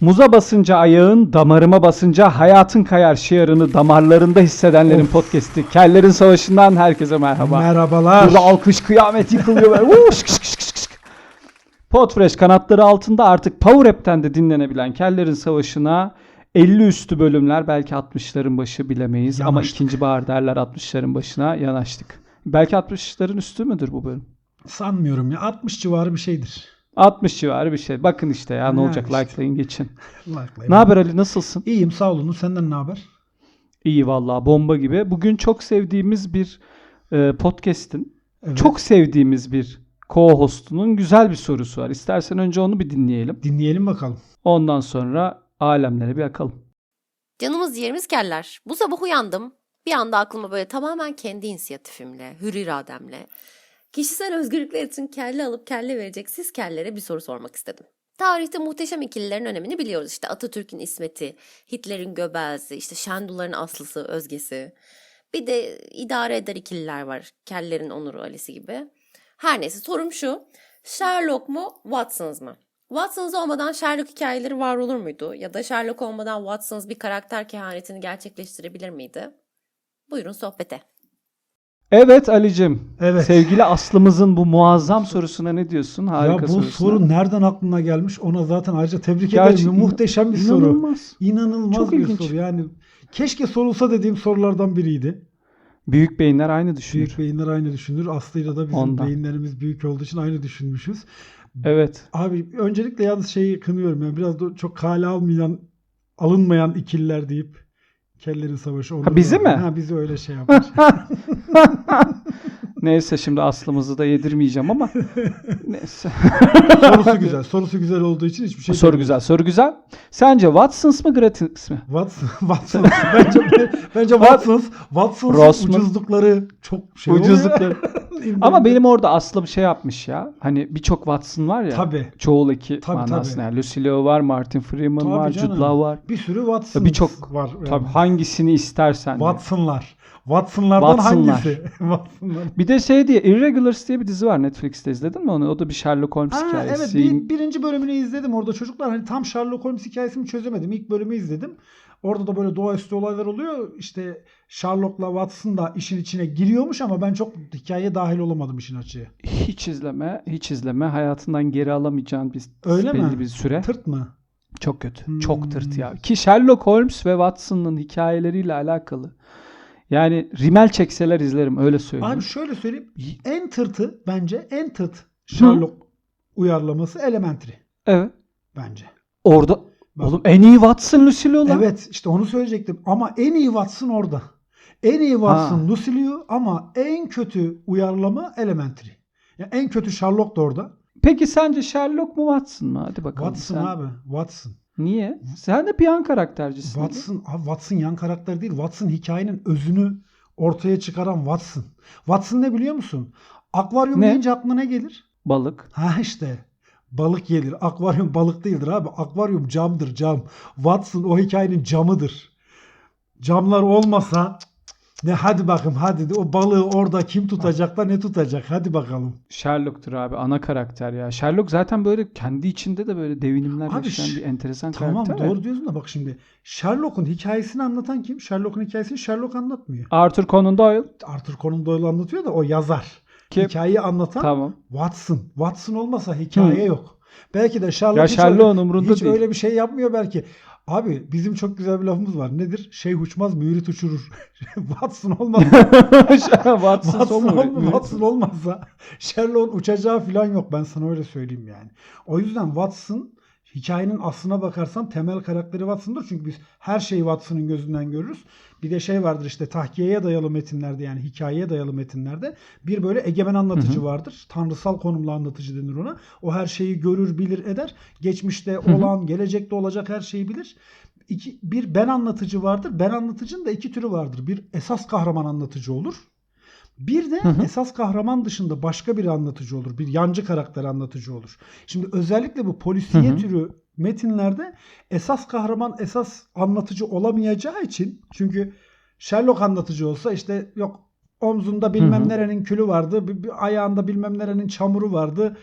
Muza basınca ayağın, damarıma basınca hayatın kayar şiarını damarlarında hissedenlerin podcast'i. Kellerin Savaşı'ndan herkese merhaba. Merhabalar. Burada alkış kıyamet yıkılıyor böyle. Podfresh kanatları altında artık Power App'ten de dinlenebilen Kellerin Savaşı'na 50 üstü bölümler belki 60'ların başı bilemeyiz ama Yanaştık. ikinci bahar derler 60'ların başına yanaştık. Belki 60'ların üstü müdür bu bölüm? Sanmıyorum ya 60 civarı bir şeydir. 60 civarı bir şey. Bakın işte ya ne Ha, olacak işte. likelayın geçin. Like'layın. Ne haber Ali nasılsın? İyiyim sağ olun. Senden ne haber? İyi vallahi bomba gibi. Bugün çok sevdiğimiz bir e, podcast'in Evet. çok sevdiğimiz bir co-host'unun güzel bir sorusu var. İstersen önce onu bir dinleyelim. Dinleyelim bakalım. Ondan sonra alemlere bir akalım. Canımız yerimiz keller. Bu sabah uyandım. Bir anda aklıma böyle tamamen kendi inisiyatifimle, hür irademle, kişisel özgürlükler için kelle alıp kelle verecek siz kellere bir soru sormak istedim. Tarihte muhteşem ikililerin önemini biliyoruz. İşte Atatürk'ün İsmet'i, Hitler'in Göbel'si, işte Şendulların Aslısı, Özgesi. Bir de idare eder ikililer var. Kellerin Onur'u, Ali'si gibi. Her neyse sorum şu. Sherlock mu, Watson's mı? Watson's olmadan Sherlock hikayeleri var olur muydu? Ya da Sherlock olmadan Watson's bir karakter kehanetini gerçekleştirebilir miydi? Buyurun sohbete. Evet Ali'cim. Evet. Sevgili Aslımızın bu muazzam sorusuna ne diyorsun? Harika ya bu sorusuna. soru nereden aklına gelmiş? Ona zaten ayrıca tebrik Gerçi ederim. Muhteşem bir soru. İnanılmaz. İnanılmaz Çok bir ilginç. soru. Yani keşke sorulsa dediğim sorulardan biriydi. Büyük beyinler aynı düşünür. Büyük beyinler aynı düşünür. Aslı'yla da bizim Ondan. beyinlerimiz büyük olduğu için aynı düşünmüşüz. Evet. Abi öncelikle yalnız şeyi kınıyorum. Yani biraz da çok kale almayan, alınmayan ikililer deyip kellerin savaşı. onları bizi da- mi? Ha bizi öyle şey yapmış. Neyse şimdi Aslımızı da yedirmeyeceğim ama neyse. sorusu güzel. Sorusu güzel olduğu için hiçbir şey soru demiyorum. güzel. Soru güzel. Sence Watson's mı Gratis mi? Watson, Watson. bence bence Watson, Watson'ın Rossman. ucuzlukları çok şey Ucuzlukları. Ama benim orada Aslı bir şey yapmış ya. Hani birçok Watson var ya. tabi Çoğul eki Tabii, manasında. tabii. Lucy Liu var, Martin Freeman Tabii var, canım. Jude Law var. bir sürü Watson Birçok- var. Tabii hangisini istersen. Watson'lar. Watson'lardan Watson'lar. hangisi? Watson'lar. Bir de şey diye Irregulars diye bir dizi var Netflix'te izledin mi onu? O da bir Sherlock Holmes Ha, evet hikayesi. bir, birinci bölümünü izledim orada çocuklar hani tam Sherlock Holmes hikayesini çözemedim. İlk bölümü izledim. Orada da böyle doğaüstü olaylar oluyor. İşte Sherlock'la Watson da işin içine giriyormuş ama ben çok hikayeye dahil olamadım işin açığı. Hiç izleme, hiç izleme. Hayatından geri alamayacağın bir Öyle belli mi? bir süre. Tırt mı? Çok kötü. Hmm. Çok tırt ya. Ki Sherlock Holmes ve Watson'ın hikayeleriyle alakalı. Yani rimel çekseler izlerim öyle söyleyeyim. Abi şöyle söyleyeyim. En tırtı bence en tırt Sherlock uyarlaması Elementary Evet. bence. Orada Bak. oğlum en iyi Watson Lucy Liu lan. Evet işte onu söyleyecektim ama en iyi Watson orada. En iyi Watson Ha. Lucy Liu ama en kötü uyarlama Elementary. Yani en kötü Sherlock da orada. Peki sence Sherlock mu Watson mı? Hadi bakalım. Watson sen. abi. Watson. Niye? Sen de bir yan karaktercisin. Watson, abi Watson yan karakter değil. Watson hikayenin özünü ortaya çıkaran Watson. Watson ne biliyor musun? Akvaryum Ne? deyince aklına ne gelir? Balık. Ha işte. Balık gelir. Akvaryum balık değildir abi. Akvaryum camdır cam. Watson o hikayenin camıdır. Camlar olmasa ne hadi bakayım hadi o balığı orada kim tutacak da ne tutacak hadi bakalım. Sherlock'tur abi ana karakter ya. Sherlock zaten böyle kendi içinde de böyle devinimler Abi yaşayan bir enteresan Tamam karakter. doğru diyorsun da bak şimdi Sherlock'un hikayesini anlatan kim? Sherlock'un hikayesini Sherlock anlatmıyor. Arthur Conan Doyle. Arthur Conan Doyle anlatıyor da o yazar. Kim? Hikayeyi anlatan Tamam. Watson. Watson olmasa hikaye Hı. yok. Belki de Sherlock Ya hiç, Sherlock'un öyle, hiç değil. öyle bir şey yapmıyor belki. Abi bizim çok güzel bir lafımız var. Nedir? Şey uçmaz mürit uçurur. Watson olmasa Watson, Watson, son mu? ol- Watson olmazsa Sherlock'un uçacağı falan yok. Ben sana öyle söyleyeyim yani. O yüzden Watson hikayenin aslına bakarsan temel karakteri Watson'dır. Çünkü biz her şeyi Watson'ın gözünden görürüz. Bir de şey vardır işte tahkiyeye dayalı metinlerde yani hikayeye dayalı metinlerde bir böyle egemen anlatıcı vardır. Tanrısal konumlu anlatıcı denir ona. O her şeyi görür, bilir, eder. Geçmişte olan, gelecekte olacak her şeyi bilir. İki, bir ben anlatıcı vardır. Ben anlatıcının da iki türü vardır. Bir esas kahraman anlatıcı olur. Bir de hı. esas kahraman dışında başka bir anlatıcı olur. Bir yancı karakter anlatıcı olur. Şimdi özellikle bu polisiye Hı hı. türü metinlerde esas kahraman esas anlatıcı olamayacağı için çünkü Sherlock anlatıcı olsa işte yok omzunda bilmem Hı hı. nerenin külü vardı, bir, bir ayağında bilmem nerenin çamuru vardı.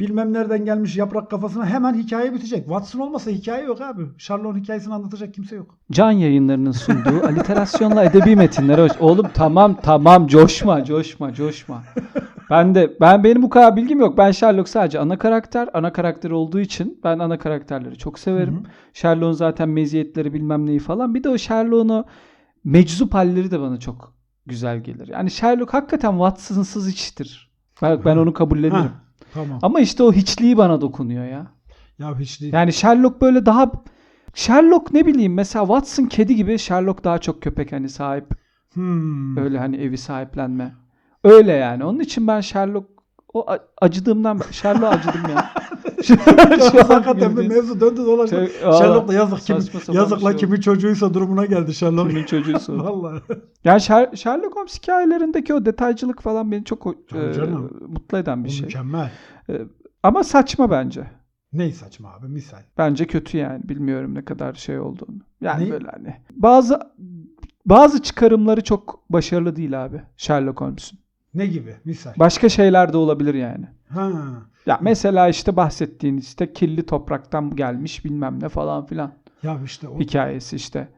Bilmem nereden gelmiş yaprak kafasına hemen hikaye bitecek. Watson olmasa hikaye yok abi. Sherlock'un hikayesini anlatacak kimse yok. Can yayınlarının sunduğu aliterasyonla edebi metinler. hoş- Oğlum tamam tamam coşma coşma coşma. Ben de ben benim bu kadar bilgim yok. Ben Sherlock sadece ana karakter. Ana karakter olduğu için ben ana karakterleri çok severim. Hı hı. Sherlock'un zaten meziyetleri bilmem neyi falan. Bir de o Sherlock'un meczup halleri de bana çok güzel gelir. Yani Sherlock hakikaten Watson'sız hiçtir. Ben, ben onu kabullenirim. Ha, tamam. Ama işte o hiçliği bana dokunuyor ya. Ya hiç değil. Yani Sherlock böyle daha Sherlock ne bileyim mesela Watson kedi gibi Sherlock daha çok köpek hani sahip Hmm. öyle hani evi sahiplenme. Öyle yani. Onun için ben Sherlock o acıdığımdan Sherlock'a acıdım ya. Hakikaten bir mevzu döndü dolaştı. Şey, valla Sherlock da yazık kim, saçma sapan yazık bir la şey kimin çocuğuysa durumuna geldi Sherlock. Kimin çocuğuysa. Vallahi. Yani Sher- Sherlock Holmes hikayelerindeki o detaycılık falan beni çok o- e, canım. mutlu eden bir Bu şey. Mükemmel. Ama saçma bence. Ney saçma abi misal. Bence kötü yani. Bilmiyorum ne kadar şey olduğunu. Yani Ne? böyle hani. Bazı bazı çıkarımları çok başarılı değil abi Sherlock Holmes'un. Ne gibi misal. Başka şeyler de olabilir yani. Ha. Ya mesela işte bahsettiğin işte kirli topraktan gelmiş bilmem ne falan filan Ya işte o, hikayesi işte.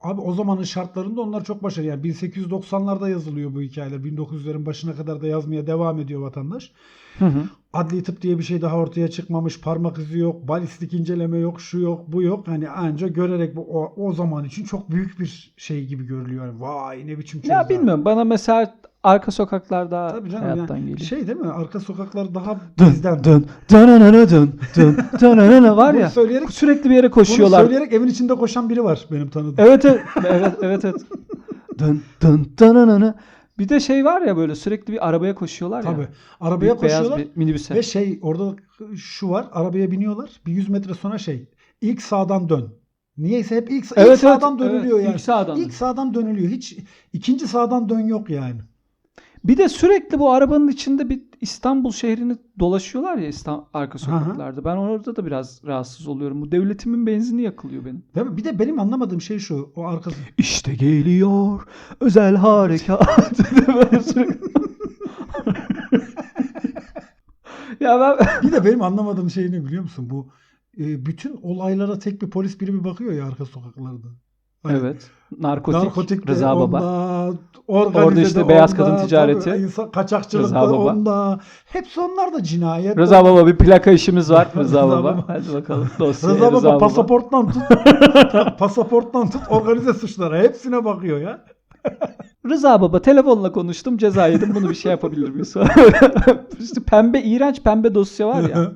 abi o zamanın şartlarında onlar çok başarılı. Yani 1890'larda yazılıyor bu hikayeler. 1900'lerin başına kadar da yazmaya devam ediyor vatandaş. Hı hı. Adli tıp diye bir şey daha ortaya çıkmamış. Parmak izi yok. Balistik inceleme yok. Şu yok. Bu yok. Hani anca görerek bu o, o zaman için çok büyük bir şey gibi görülüyor. Yani vay ne biçim Ya çözdü bilmiyorum bana mesela arka sokaklar daha Tabii canım hayattan yani geliyor. şey değil mi? Arka sokaklar daha Dın bizden. dın dın dın dın dın dın var Bunu ya söyleyerek sürekli bir yere bunu koşuyorlar. söyleyerek evin içinde koşan biri var benim tanıdığım. Evet evet evet evet. evet. dın dın dın dın. Bir de şey var ya böyle sürekli bir arabaya koşuyorlar ya. Tabii. Arabaya Büyük beyaz koşuyorlar bir minibüse. ve şey orada şu var. Arabaya biniyorlar. Bir 100 metre sonra şey. ilk sağdan dön. Niyeyse hep ilk, ilk Evet, evet, sağdan evet. dönülüyor yani. İlk sağdan. İlk sağdan dönülüyor. Hiç ikinci sağdan dön yok yani. Bir de sürekli bu arabanın içinde bir İstanbul şehrini dolaşıyorlar ya İstanbul arka sokaklarda. Ben orada da biraz rahatsız oluyorum. Bu devletimin benzini yakılıyor benim. Değil mi? Bir de benim anlamadığım şey şu. O arkası. İşte geliyor özel harekat. Ya ben Bir de benim anlamadığım şey ne biliyor musun? Bu e, bütün olaylara tek bir polis birimi bakıyor ya arka sokaklarda. Hani Evet. Narkotik, Narkotik Rıza Baba. onda, Orada işte beyaz onda, kadın ticareti. insan, kaçakçılık Rıza da Baba. onda. Hepsi onlar da cinayet. Rıza Baba bir plaka işimiz var. Rıza, Rıza Baba. Hadi bakalım. Dosya Rıza, Baba pasaporttan tut pasaporttan tut organize suçlara hepsine bakıyor ya. Rıza Baba telefonla konuştum ceza yedim bunu bir şey yapabilir miyiz? işte pembe iğrenç pembe dosya var ya.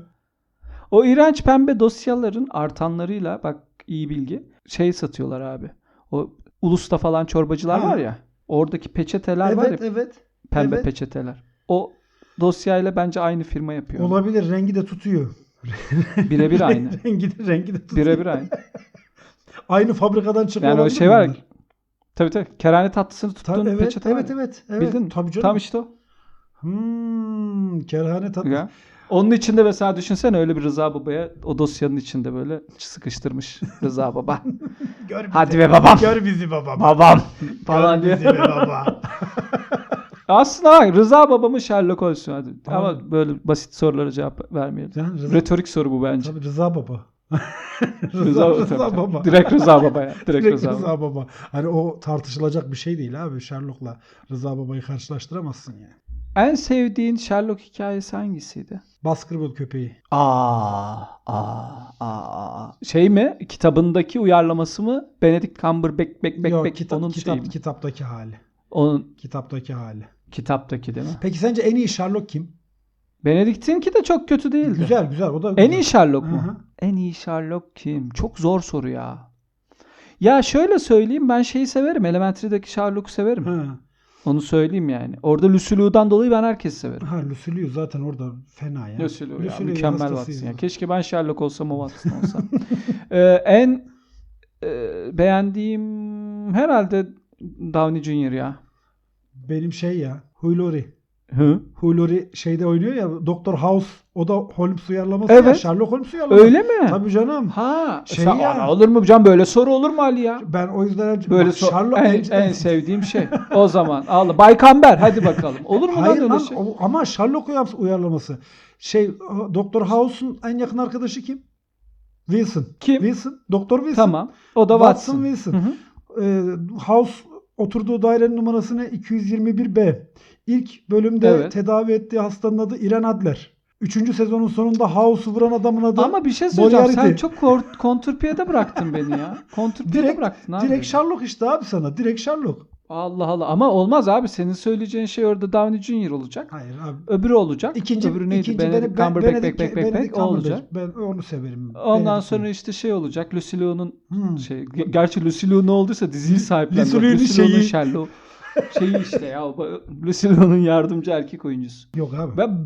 O iğrenç pembe dosyaların artanlarıyla bak iyi bilgi şey satıyorlar abi. O Ulus'ta falan çorbacılar Ha. var ya. Oradaki peçeteler var ya evet evet. pembe evet. peçeteler. O dosyayla bence aynı firma yapıyor. Olabilir rengi de tutuyor. Birebir aynı. rengi de rengi de tutuyor. Birebir aynı. Aynı fabrikadan çıkıyor. Yani o şey var. Tabii tabii. Kerane tatlısını tuttuğun Tabii, evet, peçete var evet, ya. evet, evet. Bildin mi? Tabii canım. Tam işte o. Hmm, kerhane tatlı. Ya. Onun içinde mesela düşünsene öyle bir Rıza Baba'ya o dosyanın içinde böyle sıkıştırmış Rıza Baba. Gör bizi. Hadi be babam. Gör bizi babam. Babam falan Gör diye. bizi be baba. Aslında Rıza Baba mı Sherlock mu? hadi. Abi. Ama böyle basit sorulara cevap vermeyelim. Can, Rıza, Retorik soru bu bence. tabii Rıza baba. Rıza, Rıza, tabii. baba. Direkt Rıza Baba ya. Direkt, Direkt Rıza, Rıza, Baba. baba. Hani o tartışılacak bir şey değil abi. Sherlock'la Rıza babayı karşılaştıramazsın yani. En sevdiğin Sherlock hikayesi hangisiydi? Basketbol köpeği. Aa, aa, aa. Şey mi? Kitabındaki uyarlaması mı? Benedict Cumberbatch bek bek Yok, bek kitap, onun kitap, şeyi mi? kitaptaki hali. Onun Kitaptaki hali. kitaptaki değil mi? Peki sence en iyi Sherlock kim? Benedict'inki de çok kötü değildi. Güzel güzel. O da En güzel. iyi Sherlock Hı mu? hı. En iyi Sherlock kim? Çok zor soru ya. Ya şöyle söyleyeyim ben şeyi severim. Elementary'deki Sherlock'u severim. Ha. Onu söyleyeyim yani. Orada Lucy Liu'dan dolayı ben herkesi severim. Ha Lucy Liu zaten orada fena ya. Lucy Liu ya, mükemmel. Watson. ya. Keşke ben Sherlock olsam o Watson olsam. Ee, en e, beğendiğim herhalde Downey Jr. ya. Benim şey ya. Hugh Laurie. Hı. Hugh Laurie şeyde oynuyor ya Doktor House o da Holmes uyarlaması ya Evet. Sherlock Holmes uyarlaması. Öyle mi? Tabii canım. Ha. Şey sen, ya. Ana, olur mu can böyle soru olur mu Ali ya? Ben o yüzden Böyle Bak, so- Sherlock en, en- en sevdiğim şey. O zaman Allah. Baykamber hadi bakalım. Olur mu Hayır lan öyle şey? o- ama Sherlock uyar- uyarlaması. Şey Doktor House'un en yakın arkadaşı kim? Wilson. Kim? Wilson. Doktor Wilson. Tamam. O da Watson, Watson. Wilson. Hı hı. Ee, House oturduğu dairenin numarası ne? 221B. İlk bölümde Evet. tedavi ettiği hastanın adı Irene Adler. Üçüncü sezonun sonunda House'u vuran adamın adı Ama bir şey söyleyeceğim. Sen Moriarty. çok kor- kontrpiyede bıraktın beni ya. Kontrpiyede Direkt- bıraktın abi. Direkt Sherlock işte abi sana. Direkt Sherlock. Allah Allah. Ama olmaz abi. Senin söyleyeceğin şey orada Downey Jr. olacak. Hayır abi. Öbürü olacak. İkinci, Öbürü neydi? ikinci Benedict Bene- Cumberbatch, Benedict- Benedict bek, o olacak. Ben onu severim. Ondan Benedict sonra işte şey olacak. Lucy Liu'nun Hmm. şey. Gerçi Lucy Liu ne olduysa diziyi sahiplendi. Lucy Liu'nun şeyi. Sherlock. Şeyi işte ya. Lucy Liu'nun yardımcı erkek oyuncusu. Yok abi. Ben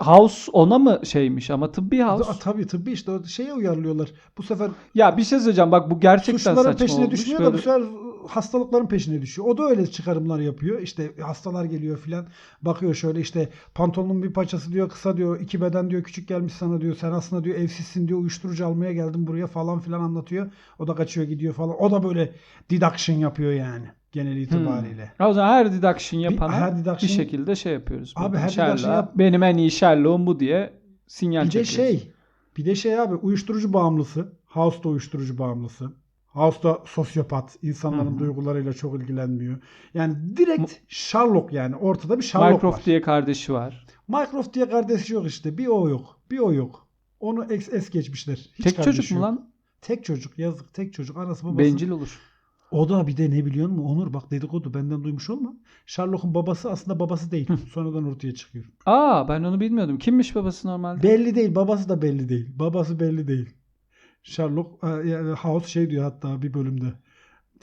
House ona mı şeymiş ama tıbbi House. A, tabii tabii işte o şeye uyarlıyorlar. Bu sefer Ya bir şey söyleyeceğim bak bu gerçekten saçma peşine olmuş. düşmüyor da Böyle- bu sefer hastalıkların peşine düşüyor. O da öyle çıkarımlar yapıyor. İşte hastalar geliyor filan. Bakıyor şöyle işte pantolonun bir parçası diyor kısa diyor. iki beden diyor küçük gelmiş sana diyor. Sen aslında diyor evsizsin diyor. Uyuşturucu almaya geldim buraya falan filan anlatıyor. O da kaçıyor gidiyor falan. O da böyle deduction yapıyor yani genel itibariyle. O zaman her deduction yapana her bir, deduction- şekilde şey yapıyoruz. Abi her Sherlock, deduction yap- Benim en iyi Sherlock'um bu diye sinyal Bir de çekiyoruz. şey, bir de şey abi uyuşturucu bağımlısı. House da uyuşturucu bağımlısı. House da sosyopat. insanların Hı hı. duygularıyla çok ilgilenmiyor. Yani direkt Sherlock yani. Ortada bir Sherlock Mycroft var. diye kardeşi var. Mycroft diye kardeşi yok işte. Bir o yok. Bir o yok. Onu es, es geçmişler. Hiç Tek çocuk mu yok. lan? Tek çocuk. Yazık. Tek çocuk. Anası babası. Bencil olur. O da bir de ne biliyor musun? Onur bak dedikodu benden duymuş olma. Sherlock'un babası aslında babası değil. Sonradan ortaya çıkıyor. Aa ben onu bilmiyordum. Kimmiş babası normalde? Belli değil. Babası da belli değil. Babası belli değil. Sherlock e, yani House şey diyor hatta bir bölümde.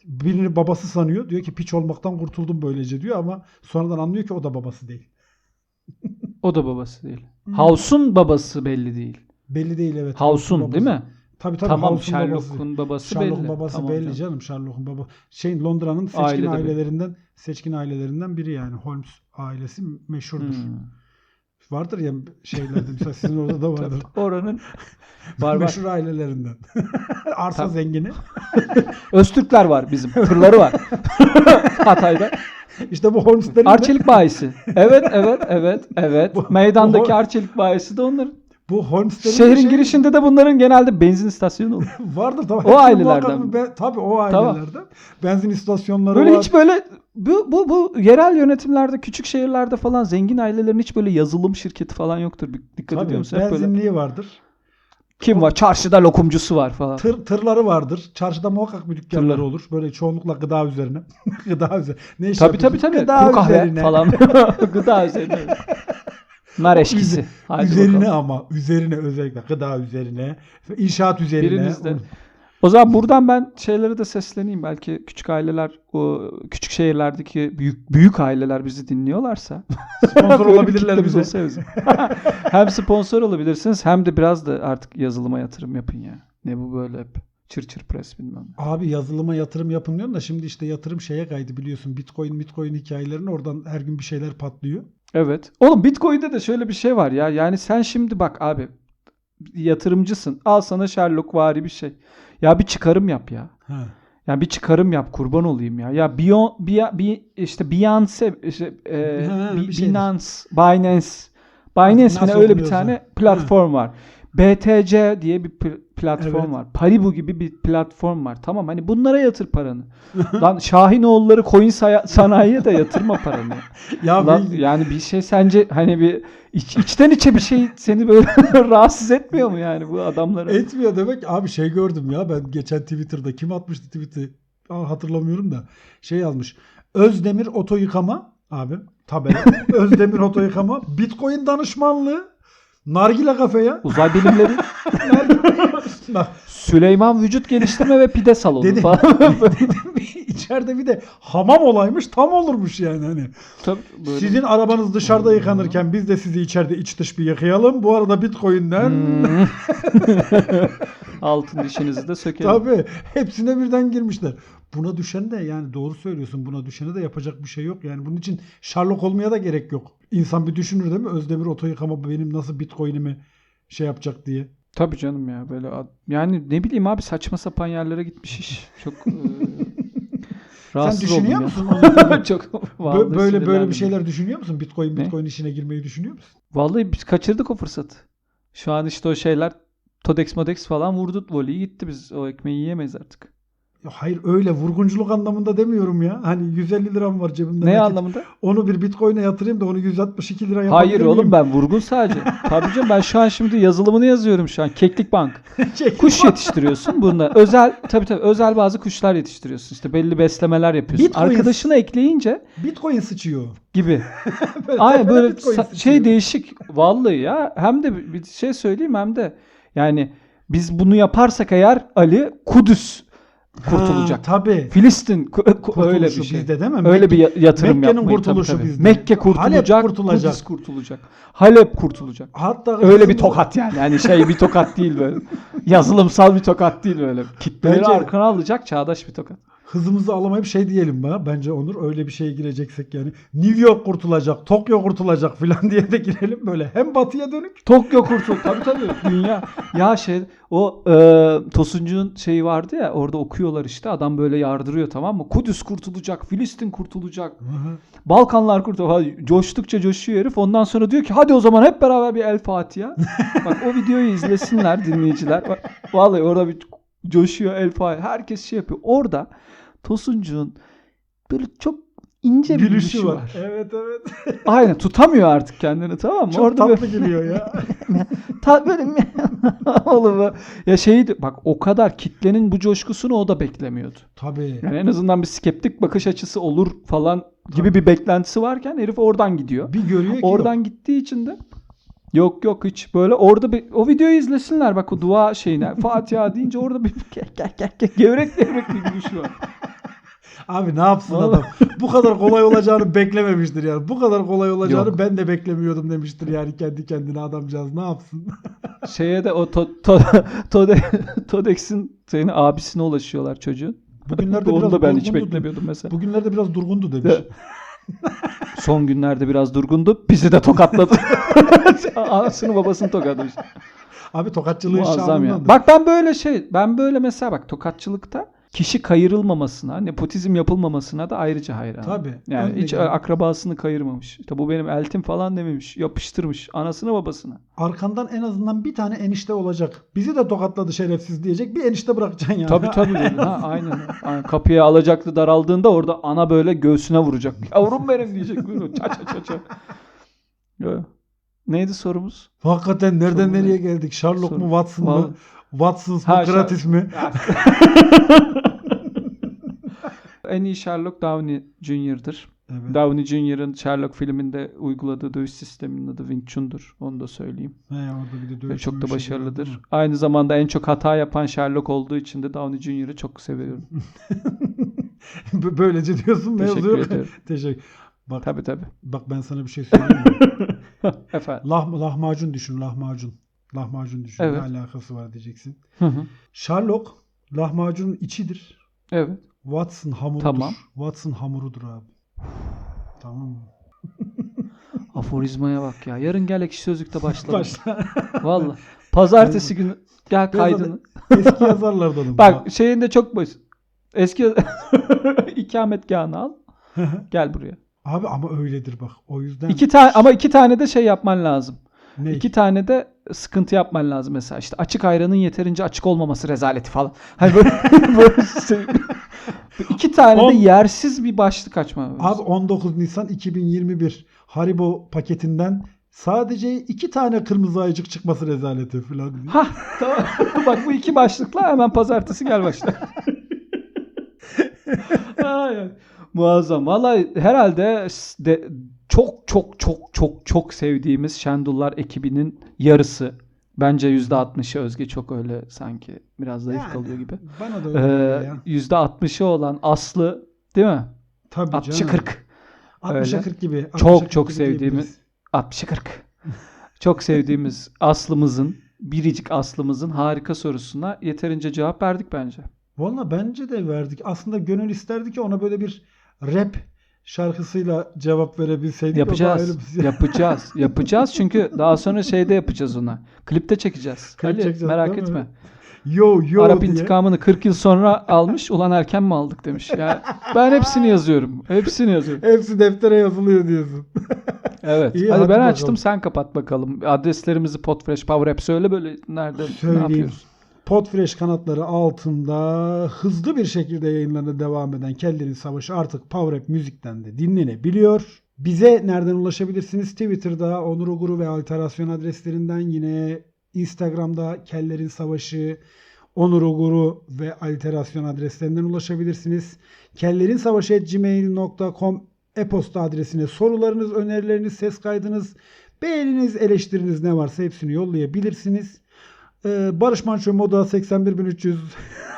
Birini babası sanıyor. Diyor ki piç olmaktan kurtuldum böylece diyor ama sonradan anlıyor ki o da babası değil. O da babası değil. Hmm. House'un babası belli değil. Belli değil evet. House'un babası. değil mi? Tabii tabii tamam House'un babası. Sherlock'un babası, Sherlock'un belli. babası Tamam belli canım. canım. Sherlock'un baba. Şeyin Londra'nın seçkin Aile belli. ailelerinden seçkin ailelerinden biri yani. Holmes ailesi meşhurdur. Hmm. Vardır ya şeylerde mesela sizin orada da vardır. Oranın var var. Meşhur ailelerinden. Arsa Tabii. zengini. Öztürkler var bizim. Tırları var. Hatay'da. İşte bu Holmes'lerin de- Arçelik bayisi. Evet, evet, evet, evet. Bu- Meydandaki bu- Arçelik bayisi de onların. bu Holmes'lerin de Şehrin şey- girişinde de bunların genelde benzin istasyonu olur. vardır tabii. O ailelerden tabii o Tamam. ailelerden. Benzin istasyonları Böyle var. hiç böyle bu, bu, bu yerel yönetimlerde, küçük şehirlerde falan zengin ailelerin hiç böyle yazılım şirketi falan yoktur. Dikkat Tabii, ediyor musun? Hep böyle benzinliği vardır. kim var? Çarşıda lokumcusu var falan. Tır, tırları vardır. Çarşıda muhakkak bir dükkanları Tırları. olur. Böyle çoğunlukla gıda üzerine. gıda üzerine. Ne iş Tabii tabii tabii. Gıda Kuru kahve üzerine. falan. Gıda üzerine. Nar eşkisi. Hadi üzerine bakalım. ama. Üzerine özellikle. Gıda üzerine. inşaat üzerine. Biriniz de. O zaman buradan ben şeylere de sesleneyim. Belki küçük aileler, o küçük şehirlerdeki büyük büyük aileler bizi dinliyorlarsa Sponsor olabilirler bize. olsa bizim. hem sponsor olabilirsiniz hem de biraz da artık yazılıma yatırım yapın ya. Ne bu böyle hep çır çır pres bilmem. Abi yazılıma yatırım yapın diyorsun da şimdi işte yatırım şeye kaydı biliyorsun. Bitcoin, Bitcoin hikayelerini oradan her gün bir şeyler patlıyor. Evet. Oğlum Bitcoin'de de şöyle bir şey var ya. Yani sen şimdi bak abi yatırımcısın. Al sana Sherlock vari bir şey. Ya bir çıkarım yap ya. Ha. Ya bir çıkarım yap kurban olayım ya. Ya Bion, Bi- Bi- işte Binance işte, e, Ha, şeydir. Binance, Binance, Binance Nasıl öyle bir tane platform var. BTC diye bir pl- platform Evet. var. Paribu gibi bir platform var. Tamam hani bunlara yatır paranı. Lan Şahinoğulları coin saya- sanayiye de yatırma paranı. Ya Lan, bir- yani bir şey sence hani bir iç- içten içe bir şey seni böyle rahatsız etmiyor mu yani bu adamları? Etmiyor demek. Abi şey gördüm ya ben geçen Twitter'da kim atmıştı tweet'i Aa, hatırlamıyorum da şey yazmış. Özdemir oto yıkama abi tabela. Özdemir oto yıkama Bitcoin danışmanlığı Nargile kafeye. Uzay bilimleri Bak, Süleyman Vücut Geliştirme ve Pide Salonu Dedim. falan. İçeride bir de hamam olaymış tam olurmuş yani hani. Tabii böyle. Sizin arabanız dışarıda yıkanırken biz de sizi içeride iç dış bir yıkayalım. Bu arada Bitcoin'den Hmm. Altın dişinizi de sökelim. Tabii. Hepsine birden girmişler. Buna düşen de yani doğru söylüyorsun. Buna düşene de yapacak bir şey yok. Yani bunun için Sherlock olmaya da gerek yok. İnsan bir düşünür değil mi? Özdemir oto yıkama benim nasıl bitcoin'imi şey yapacak diye. Tabii canım ya böyle yani ne bileyim abi saçma sapan yerlere gitmiş iş. Çok e, Sen rahatsız düşünüyor oldum musun? Çok Bö- böyle böyle bir şeyler düşünüyor musun? Bitcoin Ne? Bitcoin işine girmeyi düşünüyor musun? Vallahi biz kaçırdık o fırsatı. Şu an işte o şeyler Todex Modex falan vurdu voleyi gitti biz. O ekmeği yiyemeyiz artık. Ya hayır öyle vurgunculuk anlamında demiyorum ya. Hani 150 liram var cebimde. Ne nakit. anlamında? Onu bir bitcoin'e yatırayım da onu 162 lira yapabilir Hayır miyim? oğlum ben vurgun sadece. Tabii canım ben şu an şimdi yazılımını yazıyorum şu an. Keklik Bank. Kuş yetiştiriyorsun bunda. Özel tabii tabii özel bazı kuşlar yetiştiriyorsun. İşte belli beslemeler yapıyorsun. Bitcoin- Arkadaşını ekleyince Bitcoin sıçıyor. gibi. Böyle Aynen böyle sa- şey değişik. Vallahi ya hem de bir şey söyleyeyim hem de yani biz bunu yaparsak eğer Ali Kudüs kurtulacak. Ha, tabii. Filistin ku- ku- Kurtuluşu öyle bir şey. bizde değil mi? Öyle bir ya- yatırım Mekke'nin yapmayı tabii, kurtuluşu tabii. bizde. Mekke kurtulacak, Halep kurtulacak. Kudüs kurtulacak. Halep kurtulacak. Hatta Öyle bir tokat yani. Yani şey bir tokat değil böyle. Yazılımsal bir tokat değil böyle. Kitleleri Bence- arkana alacak çağdaş bir tokat. Hızımızı alamayıp şey diyelim mi? Bence Onur öyle bir şeye gireceksek yani. New York kurtulacak, Tokyo kurtulacak falan diye de girelim böyle. Hem batıya dönük. Tokyo kurtul. Tabii tabii. Dünya. Ya şey o e, Tosuncu'nun şeyi vardı ya orada okuyorlar işte. Adam böyle yardırıyor tamam mı? Kudüs kurtulacak. Filistin kurtulacak. Balkanlar kurtulacak. Coştukça coşuyor herif. Ondan sonra diyor ki hadi o zaman hep beraber bir El Fatiha. Bak o videoyu izlesinler dinleyiciler. Bak, vallahi orada bir coşuyor El Fatiha. Herkes şey yapıyor. Orada Tosuncu'nun böyle çok ince bir Gülüşü var. var. Evet evet. Aynen tutamıyor artık kendini tamam mı? Çok Orada tatlı böyle- geliyor ya. Ta böyle? Oğlum ya şeydi bak o kadar kitlenin bu coşkusunu o da beklemiyordu. Tabii. Yani en azından bir skeptik bakış açısı olur falan gibi bir beklentisi varken herif oradan gidiyor. Bir görüyor ki Oradan yok. gittiği için de yok yok hiç böyle orada bir o videoyu izlesinler bak o dua şeyine Fatiha deyince orada bir gel gel gel, gel gevrek gevrek bir gülüşü var. Abi ne yapsın Vallahi. adam? Bu kadar kolay olacağını beklememiştir yani. Bu kadar kolay olacağını Yok. ben de beklemiyordum demiştir yani kendi kendine adamcağız. Ne yapsın? Şeye de o to, to, Tode- Todex'in senin abisine ulaşıyorlar çocuğun. Bugünlerde Onu biraz da ben hiç beklemiyordum mesela. Bugünlerde biraz durgundu demiş. De- Son günlerde biraz durgundu. Bizi de tokatladı. Anasını babasını tokatlamış. Abi tokatçılığın Muazzam ya. Bak ben böyle şey, ben böyle mesela bak tokatçılıkta kişi kayırılmamasına, nepotizm yapılmamasına da ayrıca hayranım. Tabii. Yani hiç gelen. akrabasını kayırmamış. İşte bu benim eltim falan dememiş. Yapıştırmış anasını babasına. Arkandan en azından bir tane enişte olacak. Bizi de tokatladı şerefsiz diyecek. Bir enişte bırakacaksın yani. Tabii tabii. ha, aynen. aynen. Kapıya alacaktı daraldığında orada ana böyle göğsüne vuracak. Yavrum benim diyecek. Böyle ça ça ça ça. Neydi sorumuz? Hakikaten nereden Sorun nereye ne? geldik? Sherlock Sorun. mu Watson Vallahi- mı? Watson mı Ha, Kratis mi? En iyi Sherlock Downey Jr.'dır. Evet. Downey Jr.'ın Sherlock filminde uyguladığı dövüş sisteminin adı Wing Chun'dur. Onu da söyleyeyim. He, orada bir de Ve dövüş çok da başarılıdır. mi? Aynı zamanda en çok hata yapan Sherlock olduğu için de Downey Jr.'ı çok seviyorum. Böylece diyorsun Teşekkür mevzu. ederim. Teşekkür. Bak Tabii tabii. bak ben sana bir şey söyleyeyim mi? Efendim. Lah, lahmacun düşün lahmacun. Lahmacun düşün. Evet. Ne alakası var diyeceksin. Hı hı. Sherlock lahmacunun içidir. Evet. Watson hamurudur. Tamam. Watson hamurudur abi. Tamam mı? Aforizmaya bak ya. Yarın gel ekşi sözlükte başlayalım. Başla. Valla. Pazartesi günü gel kaydını. Eski yazarlardanım. Bak şeyinde çok basit. Eski ikametgahını al. Gel buraya. Abi ama öyledir bak. O yüzden İki tane ama iki tane de şey yapman lazım. ne? İki tane de sıkıntı yapman lazım mesela. İşte açık ayranın yeterince açık olmaması rezaleti falan. Hani böyle, böyle şey. iki tane On- de yersiz bir başlık lazım. Abi 19 Nisan 2021 Haribo paketinden sadece iki tane kırmızı ayıcık çıkması rezaleti falan. Ha tamam. Bak bu iki başlıkla hemen pazartesi gel başla. Ay, Muazzam. Vallahi herhalde de çok çok çok çok çok sevdiğimiz Şendullar ekibinin yarısı. Bence %60'ı Özge çok öyle sanki biraz zayıf Yani, kalıyor gibi. Bana da öyle Ee, ya. %60'ı olan Aslı değil mi? Tabii 60'ı canım. 40. 60'a öyle. 40 gibi. 60'a Çok 40 çok gibi sevdiğimiz- diyebiliriz. 60'ı 40. Çok sevdiğimiz Aslımızın, biricik Aslımızın harika sorusuna yeterince cevap verdik bence. Valla bence de verdik. Aslında gönül isterdi ki ona böyle bir rap şarkısıyla cevap verebilseydik. Yapacağız. bir şey. yapacağız. Yapacağız çünkü daha sonra şeyde yapacağız ona. Klipte çekeceğiz. Klip Ali, çekeceğiz, merak değil mi? etme. Yo yo Arap diye. intikamını 40 yıl sonra almış. Ulan erken mi aldık demiş. Ya ben hepsini yazıyorum. Hepsini yazıyorum. Hepsi deftere yazılıyor diyorsun. Evet. İyi, hadi, hadi ben bakalım. açtım sen kapat bakalım. Adreslerimizi Podfresh Power App söyle böyle nerede ne Söyleyeyim. Podfresh kanatları altında hızlı bir şekilde yayınlarına devam eden Kellerin Savaşı artık Power App müzikten de dinlenebiliyor. Bize nereden ulaşabilirsiniz? Twitter'da Onur Oguru ve Alterasyon adreslerinden yine Instagram'da Kellerin Savaşı, Onur Oguru ve Alterasyon adreslerinden ulaşabilirsiniz. Kellerin Savaşı gmail.com e-posta adresine sorularınız, önerileriniz, ses kaydınız, beğeniniz, eleştiriniz ne varsa hepsini yollayabilirsiniz. Ee, Barış Manço Moda 81300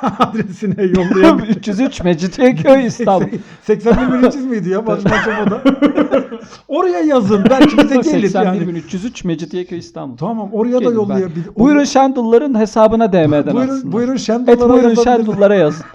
adresine yollayabilirsiniz. 303 Mecidiyeköy İstanbul. 81300 müydü ya Barış Manço Moda? Oraya yazın. Belki bize gelir yani. 81303 Mecidiyeköy İstanbul. Tamam oraya da yollayabilir. Buyurun Şendulların hesabına DM'den buyurun, aslında. buyurun Şendullara buyurun yazabilirsiniz. Şendullara yazın.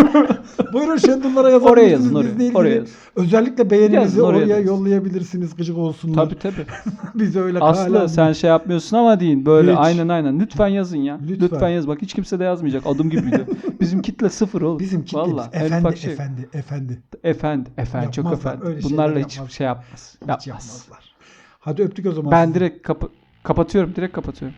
Buyurun Şendullara yazabilirsiniz. Oraya yazın oraya. Bizle ilgili Oraya yazın. Özellikle beğeninizi Yazın, oraya oraya yollayabilirsiniz. Gıcık olsunlar. Tabii tabii. Biz öyle Aslı kala- sen şey yapmıyorsun ama deyin. Böyle Hiç. aynen aynen. Lütfen yazın ya. Lütfen. Lütfen, yaz. Bak hiç kimse de yazmayacak. Adım gibi biliyor. Bizim kitle sıfır oğlum. Bizim kitlemiz. Vallahi, en efendi, şey. efendi, efendi. Efendi. Efendi. Çok efendi. öyle Bunlarla hiç yapmaz. şey yapmaz. Hiç Yapmaz. yapmazlar. Hadi öptük o zaman. Ben sizi. direkt kapa- kapatıyorum. Direkt kapatıyorum.